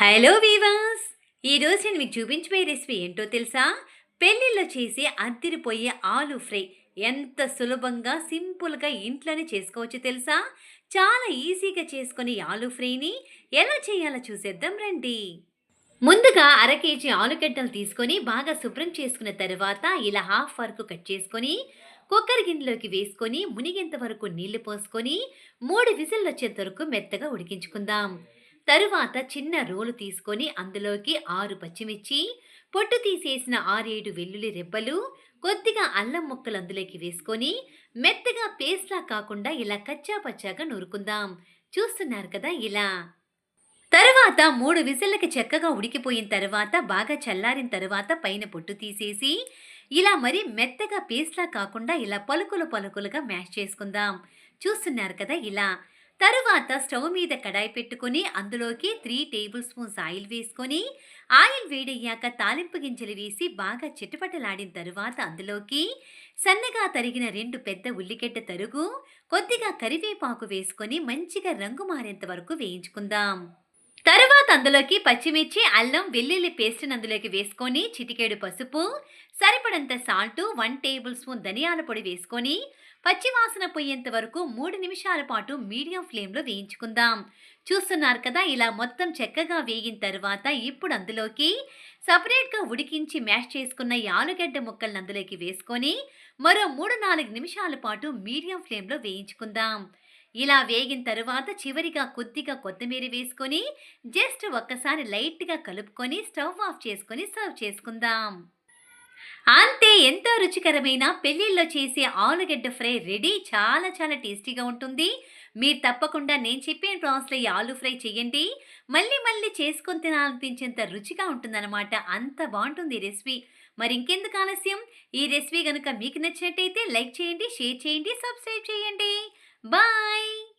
Hello వీవాస్ ఈరోజు నేను మీకు చూపించబోయే రెసిపీ ఏంటో తెలుసా? పెళ్ళిళ్ళలో చేసే అద్దిరిపోయే ఆలు ఫ్రై. ఎంత సులభంగా సింపుల్గా ఇంట్లోనే చేసుకోవచ్చు తెలుసా? చాలా ఈజీగా చేసుకుని ఆలు ఫ్రైని ఎలా చేయాలో చూసేద్దాం రండి. ముందుగా అర కేజీ ఆలుగడ్డలు తీసుకొని బాగా శుభ్రం చేసుకున్న తర్వాత ఇలా హాఫ్ వరకు కట్ చేసుకొని కుక్కర్ గిన్నెలోకి వేసుకొని మునిగేంత వరకు నీళ్ళు పోసుకొని మూడు విజిల్లు వచ్చేంత వరకు మెత్తగా ఉడికించుకుందాం. తరువాత చిన్న రోలు తీసుకొని అందులోకి ఆరు పచ్చిమిర్చి పొట్టు తీసేసిన ఆరేడు వెల్లుల్లి రెబ్బలు కొద్దిగా అల్లం ముక్కలు అందులోకి వేసుకొని మెత్తగా పేస్ట్లా కాకుండా ఇలా కచ్చా పచ్చాగా నూరుకుందాం. చూస్తున్నారు కదా ఇలా. తర్వాత మూడు విజిల్లకి చక్కగా ఉడికిపోయిన తర్వాత బాగా చల్లారిన తర్వాత పైన పొట్టు తీసేసి ఇలా మరి మెత్తగా పేస్ట్లా కాకుండా ఇలా పలుకులు పలుకులుగా మ్యాష్ చేసుకుందాం. చూస్తున్నారు కదా ఇలా. తరువాత స్టవ్ మీద కడాయి పెట్టుకొని అందులోకి త్రీ టేబుల్ స్పూన్స్ ఆయిల్ వేసుకొని ఆయిల్ వేడయ్యాక తాలింపు గింజలు వేసి బాగా చిటపటలాడిన తరువాత అందులోకి సన్నగా తరిగిన రెండు పెద్ద ఉల్లిగడ్డ తరుగు కొద్దిగా కరివేపాకు వేసుకొని మంచిగా రంగు మారేంత వరకు వేయించుకుందాం. తర్వాత అందులోకి పచ్చిమిర్చి అల్లం వెల్లుల్లి పేస్ట్ని అందులోకి వేసుకొని చిటికేడు పసుపు సరిపడంత సాల్ట్ వన్ టేబుల్ స్పూన్ ధనియాల పొడి వేసుకొని పచ్చివాసన పోయేంత వరకు మూడు నిమిషాల పాటు మీడియం ఫ్లేమ్లో వేయించుకుందాం. చూస్తున్నారు కదా ఇలా మొత్తం చక్కగా వేగిన తర్వాత ఇప్పుడు అందులోకి సపరేట్గా ఉడికించి మ్యాష్ చేసుకున్న ఈ ఆలుగడ్డ ముక్కలను అందులోకి వేసుకొని మరో మూడు నాలుగు నిమిషాల పాటు మీడియం ఫ్లేమ్లో వేయించుకుందాం. ఇలా వేగిన తరువాత చివరిగా కొద్దిగా కొత్తిమీర వేసుకొని జస్ట్ ఒక్కసారి లైట్గా కలుపుకొని స్టవ్ ఆఫ్ చేసుకొని సర్వ్ చేసుకుందాం. అంతే ఎంతో రుచికరమైన పెళ్ళిళ్ళలో చేసే ఆలుగడ్డ ఫ్రై రెడీ. చాలా చాలా టేస్టీగా ఉంటుంది. మీరు తప్పకుండా నేను చెప్పిన ప్రాసెస్లో ఈ ఆలు ఫ్రై చేయండి. మళ్ళీ మళ్ళీ చేసుకొని తినాలనిపించేంత రుచిగా ఉంటుందన్నమాట. అంత బాగుంటుంది ఈ రెసిపీ. మరి ఇంకెందుకు ఆలస్యం? ఈ రెసిపీ కనుక మీకు నచ్చినట్టయితే లైక్ చేయండి షేర్ చేయండి సబ్స్క్రైబ్ చేయండి. Bye!